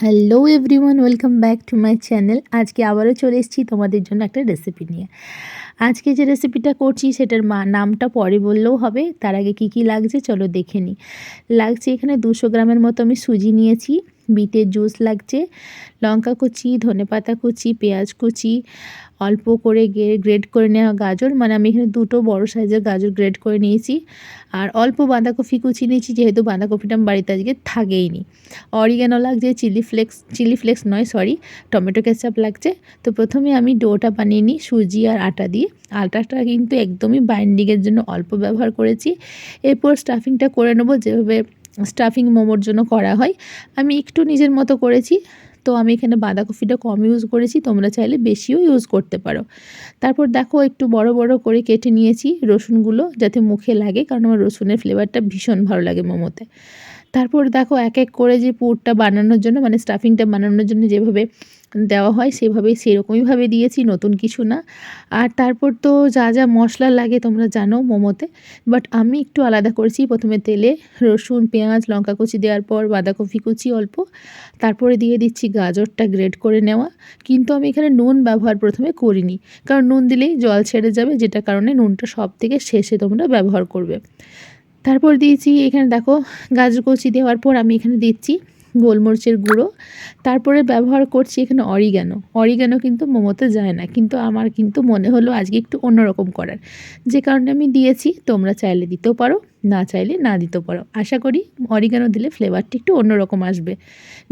Hello everyone welcome back to my channel আজকে আবারও চলে এসেছি তোমাদের জন্য একটা রেসিপি নিয়ে। আজকে যে রেসিপিটা করছি, সেটার মা নামটা পরে বললেও হবে। তার আগে কি কি লাগছে, চলো দেখে নিই। লাগছে এখানে দুশো গ্রামের মতো আমি সুজি নিয়েছি। বিটের জুস লাগছে, লঙ্কা কুচি ধনেপাতা কুচি, পেঁয়াজ কুচি, অল্প করে গ্রেড করে নেওয়া গাজর। মানে আমি এখানে দুটো বড় সাইজের গাজর গ্রেড করে নিয়েছি। আর অল্প বাঁধাকপি কুচি নিয়েছি, যেহেতু বাঁধাকপিটা বাড়িতে আজকে থাকেই নি অরিগ্যানো লাগছে, চিলি ফ্লেক্স চিলি ফ্লেক্স নয়, সরি, টমেটো কেচাপ লাগছে। তো প্রথমে আমি ডোটা বানিয়ে নিই, সুজি আর আটা দিয়ে। আটাটা কিন্তু একদমই বাইন্ডিংয়ের জন্য অল্প ব্যবহার করেছি। এরপর স্টাফিংটা করে নেব যেভাবে স্টাফিং মোমোর জন্য করা হয়। আমি একটু নিজের মতো করেছি, তো আমি এখানে বাঁধাকপিটা কম ইউজ করেছি, তোমরা চাইলে বেশিও ইউজ করতে পারো। তারপর দেখো একটু বড় বড় করে কেটে নিয়েছি রসুনগুলো, যাতে মুখে লাগে, কারণ আমার রসুনের ফ্লেভারটা ভীষণ ভালো লাগে মোমোতে। তারপর দেখো এক এক করে যে পুরটা বানানোর জন্য মানে স্টাফিংটা বানানোর জন্য যেভাবে দেওয়া হয় সেভাবেই সেরকমইভাবে দিয়েছি, নতুন কিছু না। আর তারপর তো যা যা মশলা লাগে তোমরা জানো মোমোতে বাট আমি একটু আলাদা করেছি। প্রথমে তেলে রসুন, পেঁয়াজ, লঙ্কা কুচি দেওয়ার পর বাঁধাকপি কুচি অল্প, তারপরে দিয়ে দিচ্ছি গাজরটা গ্রেড করে নেওয়া। কিন্তু আমি এখানে নুন ব্যবহার প্রথমে করিনি, কারণ নুন দিলেই জল ছেড়ে যাবে, যেটা কারণে নুনটা সব থেকে শেষে তোমরা ব্যবহার করবে। তারপর দিয়েছি, এখানে দেখো গাজর কুচি দেওয়ার পর আমি এখানে দিচ্ছি গোলমরিচের গুঁড়ো। তারপরে ব্যবহার করছি এখানে অরিগ্যানো অরিগ্যানো কিন্তু মোমোতে যায় না, কিন্তু আমার কিন্তু মনে হলো আজকে একটু অন্যরকম করার। যে কারণে আমি দিয়েছি, তোমরা চাইলে দিতেও পারো, না চাইলে না দিতেও পারো। আশা করি অরিগ্যানো দিলে ফ্লেভারটি একটু অন্যরকম আসবে।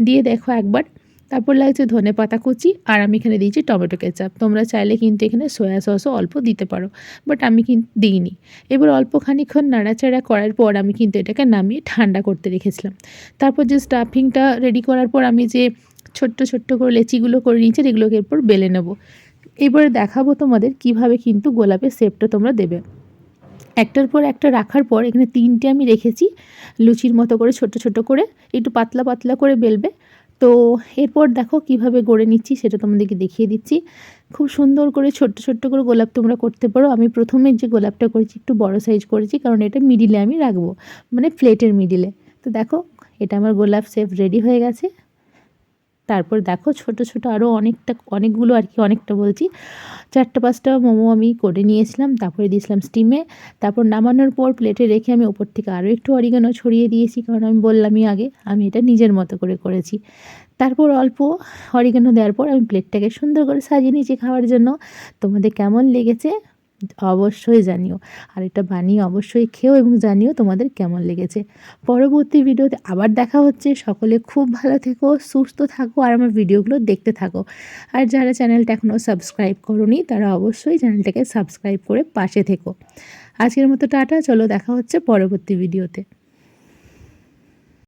দিয়ে দেখো একবার তারপর লাগছে ধনে পাতা কুচি, আর আমি এখানে দিয়েছি টমেটো কেচাপ। তোমরা চাইলে কিন্তু এখানে সয়া সসও অল্প দিতে পারো বাট আমি কিন্তু দিইনি। এবার অল্প খানিক্ষণ নাড়াচাড়া করার পর আমি কিন্তু এটাকে নামিয়ে ঠান্ডা করতে রেখেছিলাম। তারপর যে স্টাফিংটা রেডি করার পর আমি যে ছোট্ট ছোট্ট করে লেচিগুলো করে নিয়েছি এগুলোকে এরপর বেলে নেব। এবারে দেখাবো তোমাদের কীভাবে কিন্তু গোলাপের শেপটা তোমরা দেবে। একটার পর একটা রাখার পর এখানে তিনটে আমি রেখেছি, লুচির মতো করে ছোট ছোট করে, একটু পাতলা পাতলা করে বেলবে তো এরপর দেখো কীভাবে গড়ে নিচ্ছি সেটা তোমাদেরকে দেখিয়ে দিচ্ছি। খুব সুন্দর করে ছোট্ট ছোট্ট করে গোলাপ তোমরা করতে পারো। আমি প্রথমে যে গোলাপটা করেছি একটু বড় সাইজ করেছি, কারণ এটা মিডিলে আমি রাখব মানে প্লেটের মিডিলে তো দেখো, এটা আমার গোলাপ সেফ রেডি হয়ে গেছে। তারপর দেখো ছোট ছোট আরও অনেকটা, অনেকগুলো আর কি, অনেকটা বলছি। চারটা, পাঁচটা মোমো আমি করে নিয়েছিলাম, তারপরে দিয়েছিলাম স্টিমে তারপর নামানোর পর প্লেটে রেখে আমি ওপর থেকে আরও একটু অরিগানো ছড়িয়ে দিয়েছি, কারণ আমি বললামই আগে, আমি এটা নিজের মতো করে করেছি। তারপর অল্প অরিগানো দেওয়ার পর আমি প্লেটটাকে সুন্দর করে সাজিয়ে নিয়েছি খাওয়ার জন্য। তোমাদের কেমন লেগেছে? অবশ্যই জানিও। আর এটা বানিয়ে অবশ্যই খেও এবং জানিও তোমাদের কেমন লেগেছে। পরবর্তী ভিডিওতে আবার দেখা হচ্ছে। সকলে খুব ভালো থেকো, সুস্থ থাকো আর আমার ভিডিওগুলো দেখতে থাকো। আর যারা চ্যানেলটা এখনও সাবস্ক্রাইব করনি, তারা অবশ্যই চ্যানেলটাকে সাবস্ক্রাইব করে পাশে থেকো। আজকের মতো টাটা, চলো দেখা হচ্ছে পরবর্তী ভিডিওতে।